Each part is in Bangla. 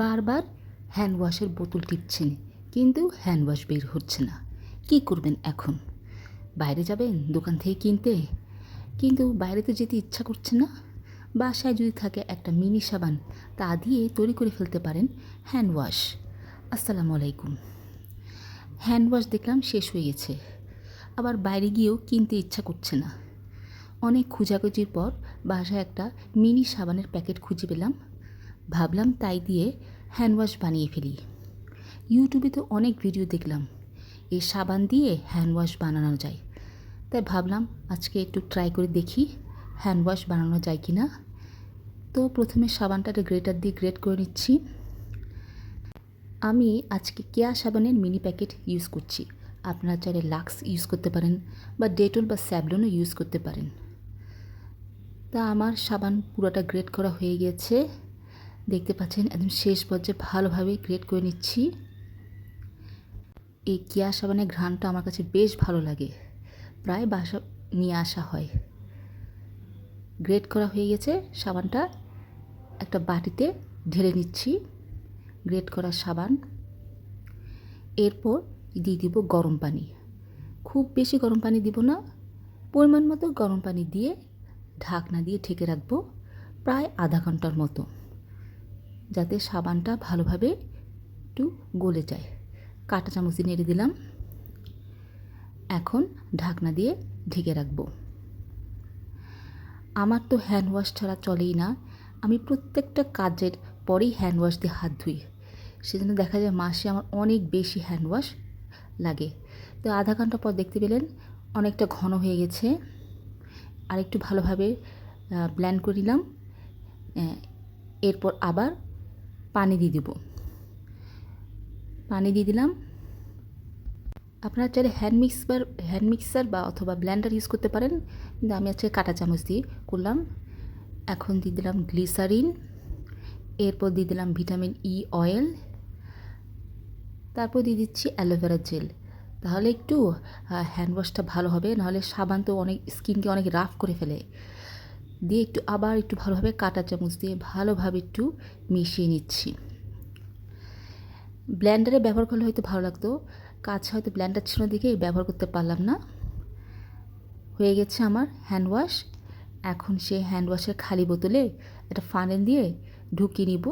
বারবার হ্যান্ড ওয়াশের বোতল টিপছেন, কিন্তু হ্যান্ড ওয়াশ বের হচ্ছে না। কী করবেন এখন? বাইরে যাবেন, দোকান থেকে কিনতে? কিন্তু বাইরে তো যেতে ইচ্ছা করছে না। বাসায় যদি থাকে একটা মিনি সাবান, তা দিয়ে তৈরি করে ফেলতে পারেন হ্যান্ড ওয়াশ আসসালামু আলাইকুম। হ্যান্ড ওয়াশ দেখলাম শেষ হয়ে গেছে। আবার বাইরে গিয়েও কিনতে ইচ্ছা করছে না। অনেক খোঁজাখুঁজির পর বাসায় একটা মিনি সাবানের প্যাকেট খুঁজে পেলাম। ভাবলাম তাই দিয়ে হ্যান্ড ওয়াশ বানিয়ে ফেলি। ইউটিউবে তো অনেক ভিডিও দেখলাম। এই সাবান দিয়ে হ্যান্ড ওয়াশ বানানো যায়। তাই ভাবলাম আজকে একটু ট্রাই করে দেখি হ্যান্ড ওয়াশ বানানো যায় কি না তো প্রথমে সাবানটাকে গ্রেটার দিয়ে গ্রেট করে নিচ্ছি। আমি আজকে কেয়া সাবানের মিনি প্যাকেট ইউজ করছি। আপনারা চাইলে লাক্স ইউজ করতে পারেন বা ডেটল বা স্যাবলনও ইউজ করতে পারেন। তা আমার সাবান পুরোটা গ্রেট করা হয়ে গেছে। দেখতে পাচ্ছেন, একদম শেষ পর্যায়ে ভালোভাবে গ্রেট করে নিচ্ছি। এই কেয়া সাবানের ঘ্রাণটা আমার কাছে বেশ ভালো লাগে। প্রায় বাসা নিয়ে আসা হয়। গ্রেট করা হয়ে গেছে, সাবানটা একটা বাটিতে ঢেলে নিচ্ছি। গ্রেট করা সাবান। এরপর দিয়ে দিব গরম পানি। খুব বেশি গরম পানি দিব না। পরিমাণ মতো গরম পানি দিয়ে ঢাকনা দিয়ে ঢেকে রাখব প্রায় আধা ঘণ্টার মতো। যাতে সাবানটা ভালোভাবে একটু গলে যায়। কাঁটা চামচ দিয়ে নেড়ে দিলাম। এখন ঢাকনা দিয়ে ঢেকে রাখব। আমার তো হ্যান্ড ওয়াশ ছাড়া চলেই না। আমি প্রত্যেকটা কাজের পরেই হ্যান্ড ওয়াশ দিয়ে হাত ধুই। সেজন্য দেখা যায় মাসে আমার অনেক বেশি হ্যান্ড ওয়াশ লাগে। তো আধা ঘণ্টা পর দেখতে পেলেন অনেকটা ঘন হয়ে গেছে। আর একটু ভালোভাবে ব্ল্যান্ড করে নিলাম। এরপর আবার পানি দিয়ে দেব। পানি দিয়ে দিলাম। আপনারা চাইলে হ্যান্ড মিক্সার হ্যান্ড মিক্সার বা অথবা ব্ল্যান্ডার ইউজ করতে পারেন। কিন্তু আমি আজকে কাঁটা চামচ দিয়ে করলাম। এখন দিয়ে দিলাম গ্লিসারিন এরপর দিয়ে দিলাম ভিটামিন ই অয়েল তারপর দিয়ে দিচ্ছি অ্যালোভেরা জেল তাহলে একটু হ্যান্ড ওয়াশটা ভালো হবে। নাহলে সাবান তো অনেক স্কিনকে অনেক রাফ করে ফেলে। দিয়ে একটু আবার একটু ভালোভাবে কাঁটা চামচ দিয়ে ভালোভাবে একটু মিশিয়ে নিচ্ছি। ব্ল্যান্ডারে ব্যবহার করলে হয়তো ভালো লাগতো। কাছে হয়তো ব্ল্যান্ডার ছিল দিকে ব্যবহার করতে পারলাম না। হয়ে গেছে আমার হ্যান্ড ওয়াশ এখন সে হ্যান্ড ওয়াশের খালি বোতলে একটা ফানেল দিয়ে ঢুকিয়ে নিব।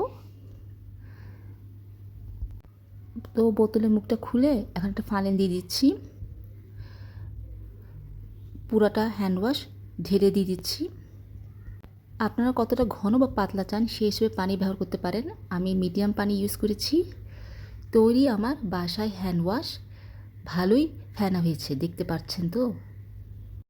তো বোতলের মুখটা খুলে এখন একটা ফানেল দিয়ে দিচ্ছি। পুরাটা হ্যান্ড ওয়াশ ঢেলে দিয়ে দিচ্ছি। আপনারা কতটা ঘন বা পাতলা চান সেই হিসেবে পানি ব্যবহার করতে পারেন। আমি মিডিয়াম পানি ইউজ করেছি। তৈরি আমার বাসায় হ্যান্ড ওয়াশ ভালোই ফেনা হয়েছে, দেখতে পাচ্ছেন তো?